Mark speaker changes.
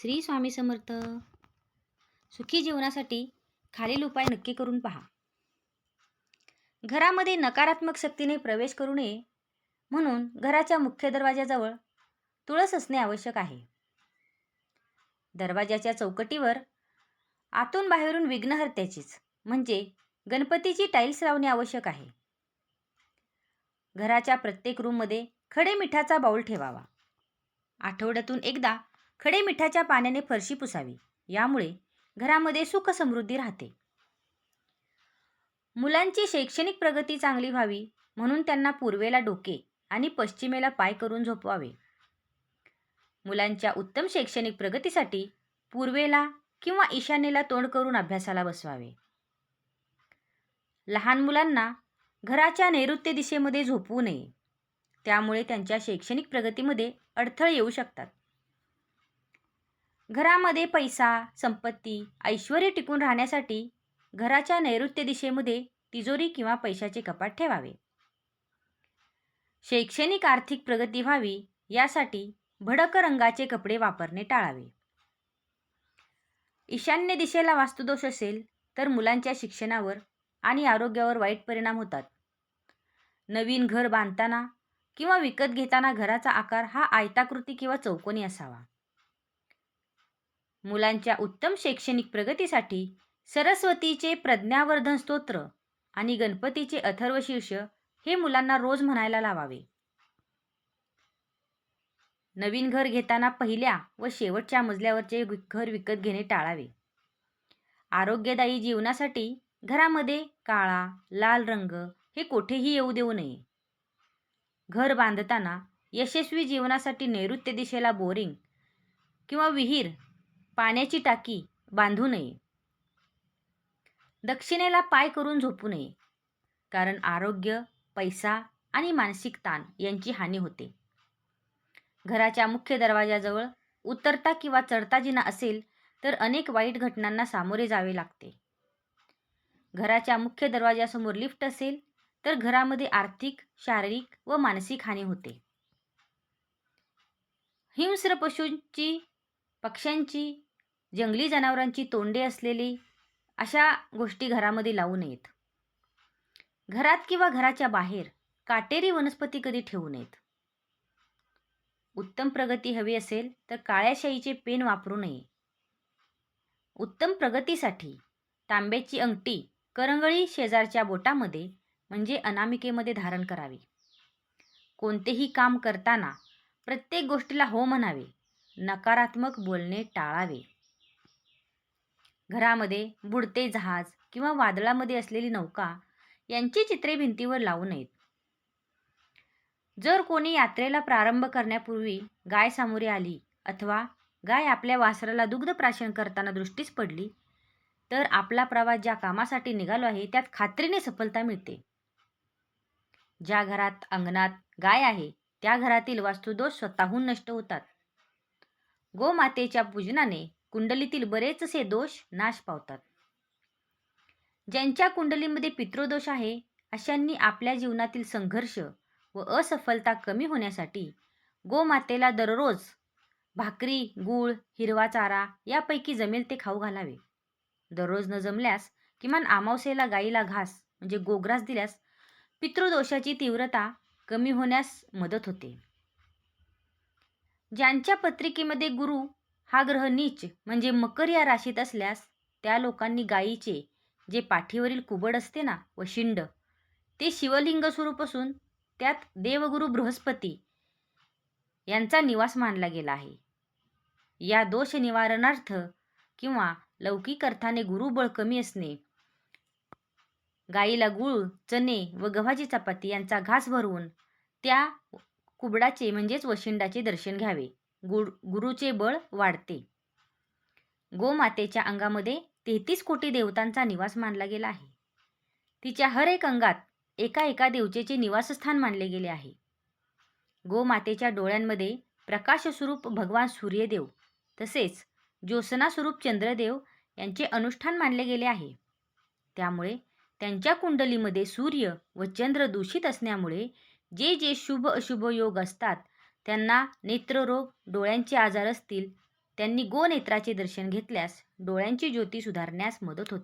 Speaker 1: श्री स्वामी समर्थ. सुखी जीवनासाठी खालील उपाय नक्की करून पहा. घरामध्ये नकारात्मक शक्तीने प्रवेश करू नये म्हणून घराच्या मुख्य दरवाजाजवळ तुळस असणे आवश्यक आहे. दरवाजाच्या चौकटीवर आतून बाहेरून विघ्नहर्त्याचीच म्हणजे गणपतीची टाईल्स लावणे आवश्यक आहे. घराच्या प्रत्येक रूममध्ये खडे मिठाचा बाऊल ठेवावा. आठवड्यातून एकदा खडे मिठाच्या पाण्याने फरशी पुसावी. यामुळे घरामध्ये सुख समृद्धी राहते. मुलांची शैक्षणिक प्रगती चांगली व्हावी म्हणून त्यांना पूर्वेला डोके आणि पश्चिमेला पाय करून झोपवावे. मुलांच्या उत्तम शैक्षणिक प्रगतीसाठी पूर्वेला किंवा ईशान्येला तोंड करून अभ्यासाला बसवावे. लहान मुलांना घराच्या नैऋत्य दिशेमध्ये झोपवू नये. त्यामुळे त्यांच्या शैक्षणिक प्रगतीमध्ये अडथळे येऊ शकतात. घरामध्ये पैसा संपत्ती ऐश्वर टिकून राहण्यासाठी घराच्या नैऋत्य दिशेमध्ये तिजोरी किंवा पैशाचे कपाट ठेवावे. शैक्षणिक आर्थिक प्रगती व्हावी यासाठी भडक रंगाचे कपडे वापरणे टाळावे. ईशान्य दिशेला वास्तुदोष असेल तर मुलांच्या शिक्षणावर आणि आरोग्यावर वाईट परिणाम होतात. नवीन घर बांधताना किंवा विकत घेताना घराचा आकार हा आयताकृती किंवा चौकोनी असावा. मुलांच्या उत्तम शैक्षणिक प्रगतीसाठी सरस्वतीचे प्रज्ञावर्धन स्तोत्र आणि गणपतीचे अथर्वशीर्ष हे मुलांना रोज म्हणायला लावावे. नवीन घर घेताना पहिल्या व शेवटच्या मजल्यावरचे घर विकत घेणे टाळावे. आरोग्यदायी जीवनासाठी घरामध्ये काळा लाल रंग हे कोठेही येऊ देऊ नये. घर बांधताना यशस्वी जीवनासाठी नैऋत्य दिशेला बोरिंग किंवा विहीर पाण्याची टाकी बांधू नये. दक्षिणेला पाय करून झोपू नये. कारण आरोग्य पैसा आणि मानसिक ताण यांची हानी होते. घराच्या मुख्य दरवाजाजवळ उतरता किंवा चढता जिना असेल तर अनेक वाईट घटनांना सामोरे जावे लागते. घराच्या मुख्य दरवाजासमोर लिफ्ट असेल तर घरामध्ये आर्थिक शारीरिक व मानसिक हानी होते. हिंस्र पशूंची पक्ष्यांची जंगली जनावरांची तोंडे असलेली अशा गोष्टी घरामध्ये लावू नयेत. घरात किंवा घराच्या बाहेर काटेरी वनस्पती कधी ठेवू नयेत. उत्तम प्रगती हवी असेल तर काळ्या शाईचे पेन वापरू नये. उत्तम प्रगतीसाठी तांब्याची अंगठी करंगळी शेजारच्या बोटामध्ये म्हणजे अनामिकेमध्ये धारण करावी. कोणतेही काम करताना प्रत्येक गोष्टीला हो म्हणावे. नकारात्मक बोलणे टाळावे. घरामध्ये बुडते जहाज किंवा वादळामध्ये असलेली नौका यांची चित्रे भिंतीवर लावू नयेत. जर कोणी यात्रेला प्रारंभ करण्यापूर्वी गाय सामोरे आली अथवा गाय आपल्या वासराला दुग्ध प्राशन करताना दृष्टीस पडली तर आपला प्रवास ज्या कामासाठी निघालो आहे त्यात खात्रीने सफलता मिळते. ज्या घरात अंगणात गाय आहे त्या घरातील वास्तुदोष स्वतःहून नष्ट होतात. गोमातेच्या पूजनाने कुंडलीतील बरेचसे दोष नाश पावतात. ज्यांच्या कुंडलीमध्ये पितृदोष आहे अशांनी आपल्या जीवनातील संघर्ष व असफलता कमी होण्यासाठी गोमातेला दररोज भाकरी गूळ हिरवा चारा यापैकी जमेल ते खाऊ घालावे. दररोज न जमल्यास किमान आमावसेला गाईला घास म्हणजे गोग्रास दिल्यास पितृदोषाची तीव्रता कमी होण्यास मदत होते. ज्यांच्या पत्रिकेमध्ये गुरु हा ग्रह नीच म्हणजे मकर या राशीत असल्यास त्या लोकांनी गायीचे जे पाठीवरील कुबड असते ना व शिंड ते शिवलिंग स्वरूप असून त्यात देवगुरु बृहस्पती यांचा निवास मानला गेला आहे. या दोष निवारणार्थ किंवा लौकिक अर्थाने गुरुबळ कमी असणे गाईला गूळ चणे व गव्हाची चपाती यांचा घास भरवून त्या कुबडाचे म्हणजेच वशिंडाचे दर्शन घ्यावे. गुड गुरुचे बळ वाढते. गोमातेच्या अंगामध्ये तेहतीस कोटी देवतांचा निवास मानला गेला आहे. तिच्या हर एक अंगात एका एका देवतेचे निवासस्थान मानले गेले आहे. गोमातेच्या डोळ्यांमध्ये प्रकाशस्वरूप भगवान सूर्यदेव तसेच ज्योत्सनास्वरूप चंद्रदेव यांचे अनुष्ठान मानले गेले आहे. त्यामुळे त्यांच्या कुंडलीमध्ये सूर्य व चंद्र दूषित असण्यामुळे जे जे शुभ अशुभ योग असतात त्यांना नेत्ररोग डोळ्यांचे आजार असतील. त्यांनी गोनेत्राचे दर्शन घेतल्यास डोळ्यांची ज्योती सुधारण्यास मदत होते.